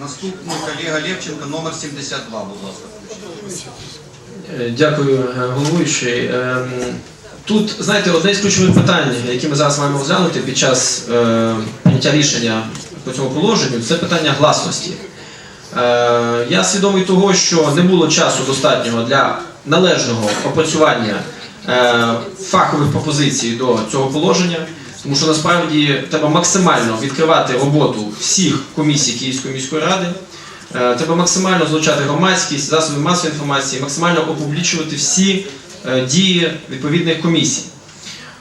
Наступний колега Левченко, номер 72, будь ласка. Е, Дякую, е, головуючий. Ем, Тут, знаєте, одне з ключових питань, які ми зараз маємо розглянути під час е, прийняття рішення по цьому положенню, це питання гласності. Е, Я свідомий того, що не було часу достатнього для належного опрацювання е, фахових пропозицій до цього положення, тому що насправді треба максимально відкривати роботу всіх комісій Київської міської ради. Е, Треба максимально залучати громадськість, засоби масової інформації, максимально опублічувати всі е, дії відповідних комісій.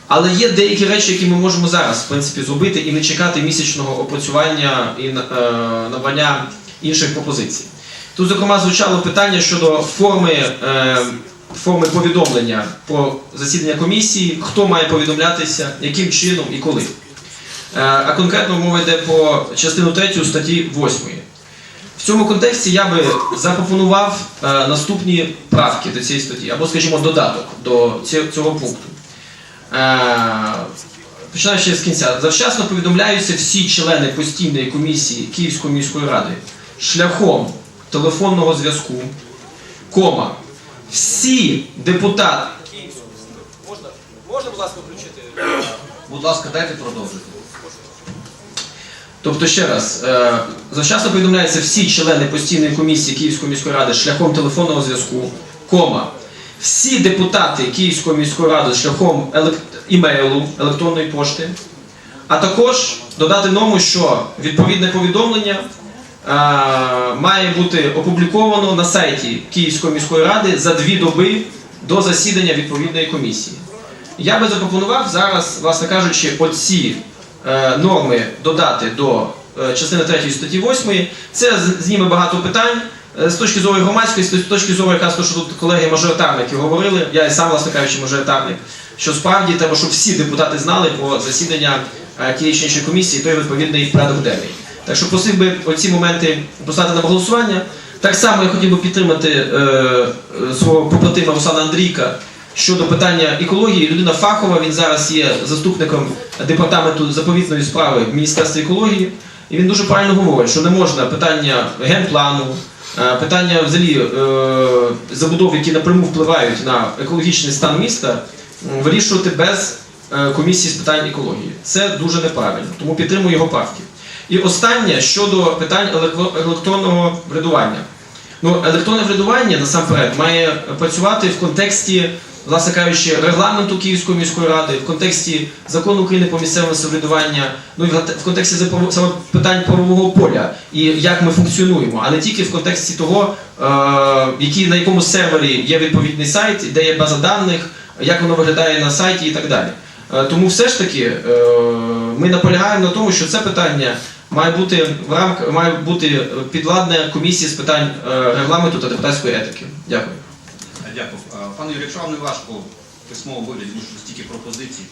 Але є деякі речі, які ми можемо зараз в принципі, зробити і не чекати місячного опрацювання і е, набрання інших пропозицій. Тут, зокрема, звучало питання щодо форми, форми повідомлення про засідання комісії, хто має повідомлятися, яким чином і коли. Е, А конкретно мова йде про частину 3 статті 8. В цьому контексті я би запропонував е, наступні правки до цієї статті, або, скажімо, додаток до цього пункту. Е, Починаючи з кінця, завчасно повідомляються всі члени постійної комісії Київської міської ради шляхом телефонного зв'язку, кома, всі депутати. Можна, можна, будь ласка, включити? Будь ласка, дайте продовжити. Тобто, ще раз, е, завчасно повідомляються всі члени постійної комісії Київської міської ради шляхом телефонного зв'язку, кома, всі депутати Київської міської ради шляхом імейлу, електронної пошти, а також додати норму, що відповідне повідомлення має бути опубліковано на сайті Київської міської ради за дві доби до засідання відповідної комісії. Я би запропонував зараз, власне кажучи, оці е, норми додати до е, частини 3 статті 8. Це зніме багато питань. Е, З точки зору громадськості, з точки зору якраз того, що тут колеги-мажоритарники говорили, я і сам, власне кажучи, мажоритарник, що справді треба, щоб всі депутати знали про засідання е, тієї чи іншої комісії, той відповідний порядок денний. Так що просив би оці моменти поставити на голосування. Так само я хотів би підтримати е, е, свого побратима Руслана Андрійка щодо питання екології. Людина фахова, він зараз є заступником департаменту заповітної справи в Міністерстві екології. І він дуже правильно говорить, що не можна питання генплану, е, питання взагалі е, забудов, які напряму впливають на екологічний стан міста, вирішувати без комісії з питань екології. Це дуже неправильно, тому підтримую його правки. І останнє щодо питань електронного врядування. Ну, електронне врядування насамперед має працювати в контексті, власне кажучи, регламенту Київської міської ради, в контексті закону України про місцеве самоврядування, ну і в контексті саме питань правового поля і як ми функціонуємо, а не тільки в контексті того, е, який, на якому сервері є відповідний сайт, де є база даних, як воно виглядає на сайті і так далі. Е, Тому все ж таки е, ми наполягаємо на тому, що це питання має бути в рамках має бути підладна комісії з питань е, регламенту та депутатської етики. Дякую. Е, Дякую. Е, Пане Юрій, якщо вам не важко письмово вигляді, тому що стільки пропозицій,